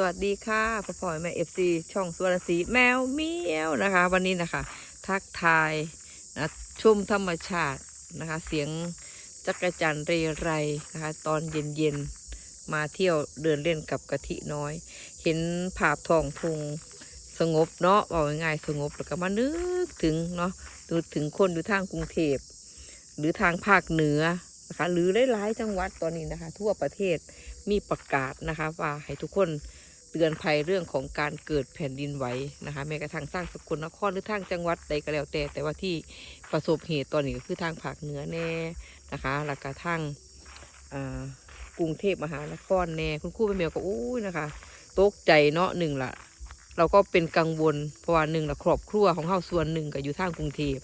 สวัสดีค่ะพ่อพ่อแม่เอฟซีช่องสวนสีแมวเมียวนะคะ วันนี้นะคะ ทักทายนะชมธรรมชาตินะคะ เสียงจักรจันทร์เรไรนะคะ ตอนเย็นๆ มาเที่ยวเดินเล่นกับกะทิน้อย เห็นภาพทองทุงสงบเนาะบอกง่ายๆสงบแล้วก็มานึกถึงเนาะนึกถึงคนอยู่ทางกรุงเทพหรือทางภาคเหนือนะคะ หรือหลายๆจังหวัดตอนนี้นะคะ ทั่วประเทศมีประกาศนะคะว่าให้ทุกคน เตือนภัยเรื่องของการเกิดแผ่นดินไหวนะคะแม้กระทั่งสร้างสกลนครหรือทางจังหวัดใดก็แล้วแต่ แต่ว่าที่ประสบเหตุตอนนี้ก็คือทางภาคเหนือแน่นะคะแล้วก็ทางอ่ากรุงเทพมหานครแน่คุณครูเป็นเมียก็อู้นะคะตกใจเนาะหนึ่งละเราก็เป็นกังวลเพราะว่าหนึ่งละครอบครัวของเฮาส่วนหนึ่งก็อยู่ทางกรุงเทพ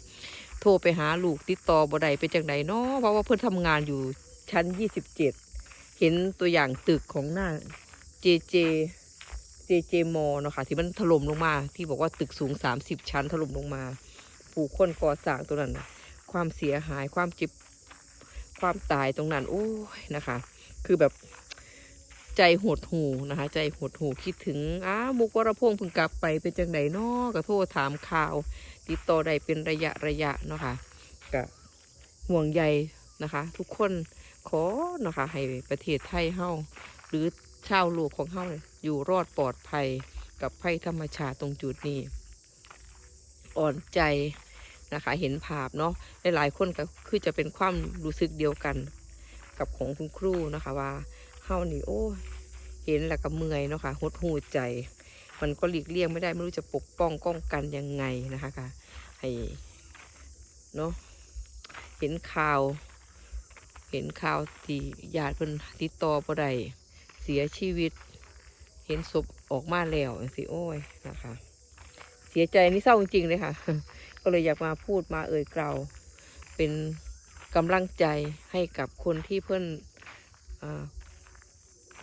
โทรไปหาลูกติดต่อบ่ได้เป็นจังไดเนาะเพราะว่าเพิ่นทำงานอยู่ชั้น27เห็นตัวอย่างตึกของหน้าเจเจ JJ JJ มอเนาะค่ะที่มันถล่มลงมา ที่บอกว่าตึกสูง 30 ชั้นถล่มลงมา ผู้คนก่อสร้างตรงนั้นนะความเสียหายความเจ็บความตายตรงนั้น โอ้ยนะคะ คือแบบใจหดหูนะคะ ใจหดหูคิดถึงอ้ามุกวรพงษ์เพิ่งกลับไปเป็นจังไดนาะก็โทรถามข่าว ติดต่อได้เป็นระยะระยะเนาะค่ะก็ห่วงใยนะคะ ทุกคนขอเนาะคะ ให้ประเทศไทยเฮาหรือชาวโลกของเฮาเนี่ย อยู่รอดปลอดภัยกับภัยธรรมชาติตรงจุดนี้ อ่อนใจนะคะ เห็นภาพเนาะหลายๆคนก็คือจะเป็นความรู้สึกเดียวกัน กับของคุณครูนะคะว่าเฮานี่โอ้เห็นแล้วก็เมื่อยเนาะค่ะหดหูใจ มันก็หลีกเลี่ยงไม่ได้ไม่รู้จะปกป้องป้องกันยังไงนะคะค่ะให้เนาะเห็นข่าว เห็นข่าวที่ญาติเพิ่นติดต่อบ่ได้เสียชีวิต เห็นศพออกมาแล้วจังสิโอ้ยนะคะ เสียใจนี่เศร้าจริงๆเลยค่ะ ก็เลยอยากมาพูดมาเอ่ยกล่าวเป็นกำลังใจให้กับคนที่เพิ่นอ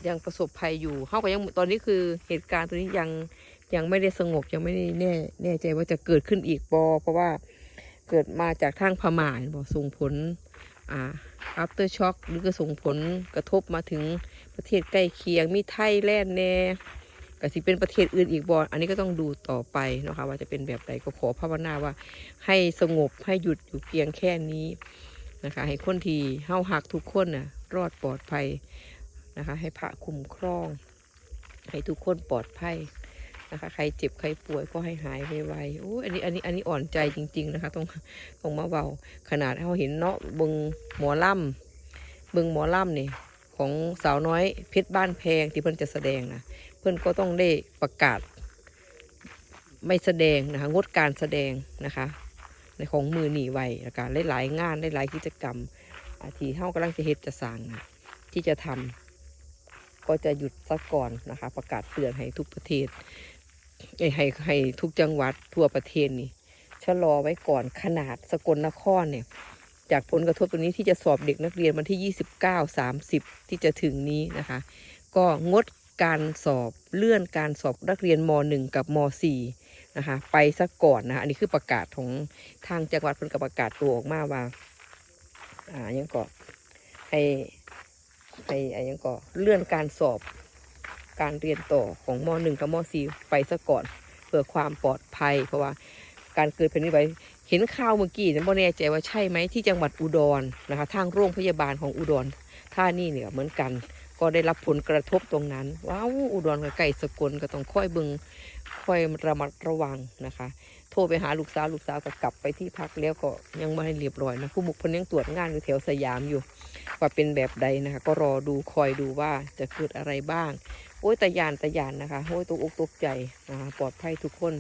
ยังประสบภัยอยู่เขาก็ยังตอนนี้คือเหตุการณ์ตัวนี้ยังยังไม่ได้สงบยังไม่ได้แน่แน่ใจว่าจะเกิดขึ้นอีกบอเพราะว่าเกิดมาจากทางพม่าบอกส่งผลอ่า after shock หรือก็ส่งผลกระทบมาถึง ประเทศใกล้เคียงมีไทยแลนด์แน่ก็สิเป็นประเทศอื่นอีกบออันนี้ก็ต้องดูต่อไปนะคะว่าจะเป็นแบบใดก็ขอภาวนาว่าให้สงบให้หยุดอยู่เพียงแค่นี้นะคะ ให้คนที่เฮาหักทุกคนน่ะรอดปลอดภัยนะคะ ให้พระคุ้มครอง ให้ทุกคนปลอดภัยนะคะ ใครเจ็บใครป่วยก็ให้หายไวๆโอ้อันนี้อันนี้อันนี้อ่อนใจจริง ๆนะคะต้องต้องมาเบาขนาดเราเห็นเนาะเบิงหมอล่ำเบิงหมอล่ำนี่ ของสาวน้อยเพชรบ้านแพงที่เพิ่อนจะแสดงนะเพิ่อนก็ต้องได้ประกาศ ไม่แสดงนะคะงดการแสดงนะคะ ในของมือหนีไว้แล้วก็หลายๆงานหลายๆกิจกรรมอาที่เฮากำลังจะเฮ็ดจะสั่งนะที่จะทำก็จะหยุดซะก่อนนะคะ ประกาศเตือนให้ทุกประเทศให้ให้ทุกจังหวัดทั่วประเทศนี่ชะลอไว้ก่อนขนาดสกลนครเนี่ย จากผลกระทบตรงนี้ที่จะสอบเด็กนักเรียนวันที่ 29 30 ที่จะถึงนี้นะคะ ก็งดการสอบเลื่อนการสอบนักเรียนม .1 กับม .4 นะคะ ไปซะก่อนนะคะอันนี้คือประกาศของทางจังหวัดเพิ่นก็ประกาศตัวออกมาว่าอ่ายังก็ให้ไปไอ้ยังก็เลื่อนการสอบการเรียนต่อของม .1 กับม .4 ไปซะก่อนเพื่อความปลอดภัย เพราะว่าการเกิดแผ่นดินไหวเห็นข่าวเมื่อกี้นั้นบ่แน่ใจว่าใช่ไหมที่จังหวัดอุดรนะคะ ทางโรงพยาบาลของอุดรท่านี่เนี่ยเหมือนกัน ก็ได้รับผลกระทบตรงนั้น ว้าวอุดรกับไก่สกลก็ต้องค่อยบึงค่อยระมัดระวังนะคะ โทรไปหาลูกสาวลูกสาวก็กลับไปที่พักแล้วก็ยังไม่ให้เรียบร้อยนะผู้มุกพนยังตรวจงานอยู่แถวสยามอยู่ ว่าเป็นแบบใดนะคะ ก็รอดูคอยดูว่าจะเกิดอะไรบ้างโอ้ยตะยานตะยานนะคะโอ้ยตกอกตกใจนะคะปลอดภัยทุกคน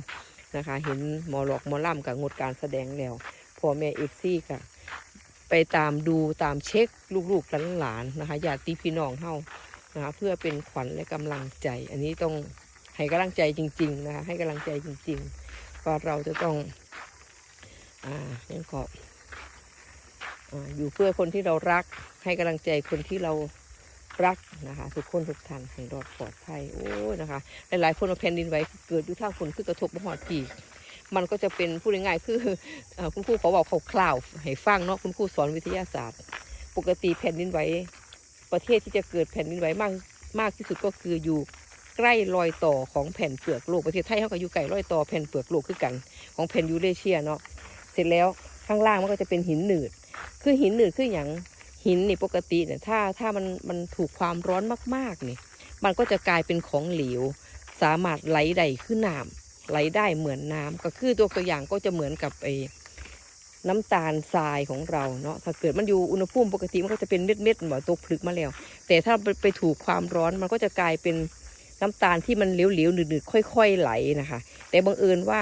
นะคะ เห็นหมอหลอกหมอล่ำกับงดการแสดงแล้วพ่อแม่เอฟซี่ก็ไปตามดูตามเช็คลูกๆหลานๆนะคะญาติพี่น้องเฮานะคะเพื่อเป็นขวัญและกำลังใจ อันนี้ต้องให้กำลังใจจริง ๆ นะคะให้กำลังใจจริงๆว่าเราจะต้องอ่ายังขอบอ่าอยู่เพื่อคนที่เรารักให้กำลังใจคนที่เรา รักนะคะทุกคนทุกท่านให้รอดปลอดภัยโอ้ยนะคะ หลายๆคนเอาแผ่นดินไหวเกิดอยู่ทางคนคือกระทบมหอดปีกมันก็จะเป็นพูดง่ายๆคือคุณครูเขาบอกเขาคล่าวให้ฟังเนาะคุณครูสอนวิทยาศาสตร์ ปกติแผ่นดินไหวประเทศที่จะเกิดแผ่นดินไหวมากมากที่สุดก็คืออยู่ใกล้รอยต่อของแผ่นเปลือกโลกประเทศไทยเขาก็อยู่ใกล้รอยต่อแผ่นเปลือกโลกคือกันของแผ่นยูเรเชียเนาะเสร็จแล้วข้างล่างมันก็จะเป็นหินหนืด คือหินหนืดคืออย่าง หินนี่ปกติเนี่ยถ้าถ้ามันมันถูกความร้อนมากๆนี่มันก็จะกลายเป็นของเหลว สามารถไหลได้ขึ้นน้ำไหลได้เหมือนน้ำก็คือตัวตัวอย่างก็จะเหมือนกับไอ้น้ำตาลทรายของเราเนาะถ้าเกิดมันอยู่อุณหภูมิปกติมันก็จะเป็นเม็ดเม็ดเหมือนตัวพลึกมาแล้ว แต่ถ้าไปไปถูกความร้อนมันก็จะกลายเป็นน้ำตาลที่มันเหลวๆหนืดๆค่อย ๆ ไหลนะคะ แต่บังเอิญว่า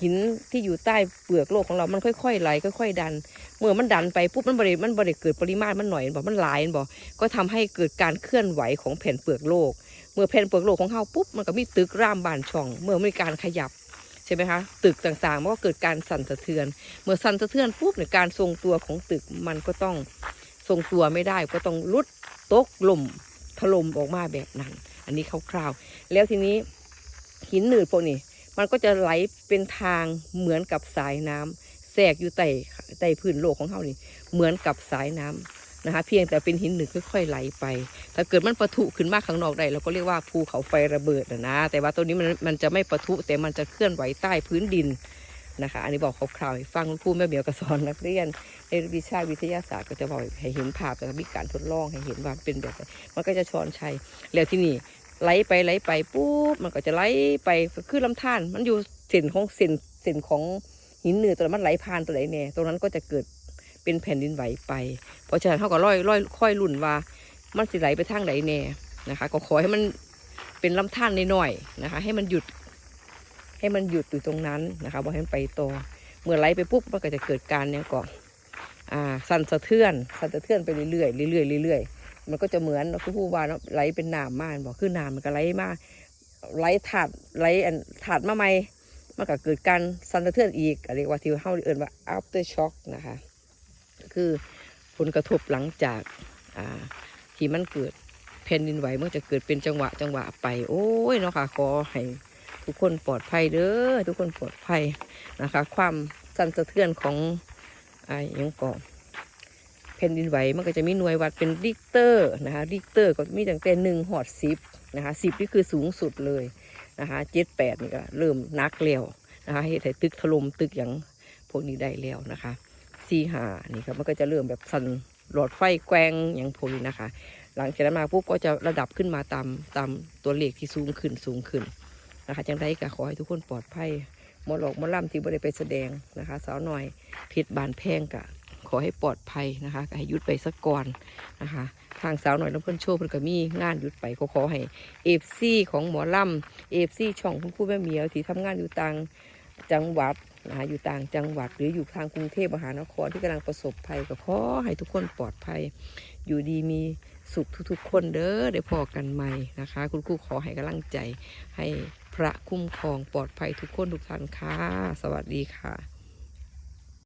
หินที่อยู่ใต้เปลือกโลกของเรามันค่อย ๆ ไหลค่อย ๆ ดัน เมื่อมันดันไปปุ๊บมันบริมันบริเกิดปริมาตรมันหน่อยบอกมันหลายบอกก็ทำให้เกิดการเคลื่อนไหวของแผ่นเปลือกโลก เมื่อแผ่นเปลือกโลกของเขาปุ๊บมันก็มีตึกร่ามบานช่อง เมื่อมีการขยับใช่ไหมคะตึกต่างๆมันก็เกิดการสั่นสะเทือน เมื่อสั่นสะเทือนปุ๊บเนี่ยการทรงตัวของตึกมันก็ต้องทรงตัวไม่ได้ก็ต้องลุดตกลมถล่มออกมาแบบนั้น อันนี้คร่าวๆแล้วทีนี้หินหนืดพวกนี้มันก็จะไหลเป็นทางเหมือนกับสายน้ำ แทรกอยู่ใต้ใต้พื้นโลกของเขานี่ เหมือนกับสายน้ำนะคะ เพียงแต่เป็นหินหนึ่งค่อยๆไหลไป ถ้าเกิดมันปะทุขึ้นมากข้างนอกได้เราก็เรียกว่าภูเขาไฟระเบิดนะนะแต่ว่าตัวนี้มันมันจะไม่ปะทุแต่มันจะเคลื่อนไหวใต้พื้นดินนะคะ อันนี้บอกคร่าวๆให้ฟังคุณครูแม่เหมียวกระสอนนักเรียนในวิชาวิทยาศาสตร์ก็จะบอกให้เห็นภาพแล้วก็มีการทดลองให้เห็นว่าเป็นแบบไหนมันก็จะช้อนชัยแล้วที่นี่ไหลไปไหลไปปุ๊บมันก็จะไหลไปคือลำธารมันอยู่เส้นของเส้นเส้นของ หินเหนือตัวมันไหลผ่านตัวไหนเนี่ยตรงนั้นก็จะเกิดเป็นแผ่นดินไหวไป เพราะฉะนั้นเขาก็ร้อยร้อยค่อยลุ่นว่า มันสิไหลไปทางไหนแน่นะคะ ก็ขอให้มันเป็นลำธารน้อยๆนะคะ ให้มันหยุด ให้มันหยุดอยู่ตรงนั้นนะคะบอกให้มันไปต่อเมื่อไหลไปปุ๊บมันก็จะเกิดการเนี่ยก่อนอ่าสั่นสะเทือน สั่นสะเทือนไปเรื่อยๆเรื่อยๆเรื่อยๆมันก็จะเหมือนเราผู้ว่าเนาไหลเป็นน้ำมากบอกคือน้ำมันก็ไหลมาไหลถาดไหลอันถาดมาใหม่ มันก็เกิดการสั่นสะเทือนอีกเรียกว่าที่เขาเอ่นว่า after shock นะคะ คือผลกระทบหลังจากที่มันเกิดแผ่นดินไหวมันจะเกิดเป็นจังหวะจังหวะไป โอ้ยเนาะค่ะขอให้ทุกคนปลอดภัยเด้อทุกคนปลอดภัยนะคะ ความสั่นสะเทือนของอ่าอยังก่อนแผ่นดินไหวมันก็จะมีหน่วยวัดเป็นริกเตอร์นะคะริกเตอร์ก็มีตั้งแต่หนึ่งหอดสิบนะคะสิบนี่คือสูงสุดเลย นะคะเจ็ดแปดนี่ก็เริ่มนักแล้วนะคะเหตุให้ตึกถล่มตึกอย่างพวกนี้ได้แล้วนะคะสี่หานี่ครับมันก็จะเริ่มแบบสั่นหลอดไฟแกวงอย่างพวกนี้นะคะ หลังจากนั้นมาปุ๊บก็จะระดับขึ้นมาตามตามตัวเลขที่สูงขึ้นสูงขึ้นนะคะจังไรก็ขอให้ทุกคนปลอดภัยมอหลอกมอล่ำที่บริไปแสดงนะคะ สาวหน่อยผิดบานแพงกะ ขอให้ปลอดภัยนะคะให้หยุดไปสักก่อนนะคะ ทางสาวหน่อยน้ำเพิ่นโชว์เพิ่นก็มีงานหยุดไปก็ขอให้เอฟซีของหมอลำเอฟซีช่องคุณครูแม่เหมียวที่ทำงานอยู่ต่างจังหวัดนะคะอยู่ต่างจังหวัดหรืออยู่ทางกรุงเทพมหานครที่กำลังประสบภัยก็ขอให้ทุกคนปลอดภัย อยู่ดีมีสุขทุกๆ คนเด้อได้พอกันใหม่นะคะ คุณครูขอให้กำลังใจให้พระคุ้มครองปลอดภัยทุกคนทุกท่านค่ะ สวัสดีค่ะ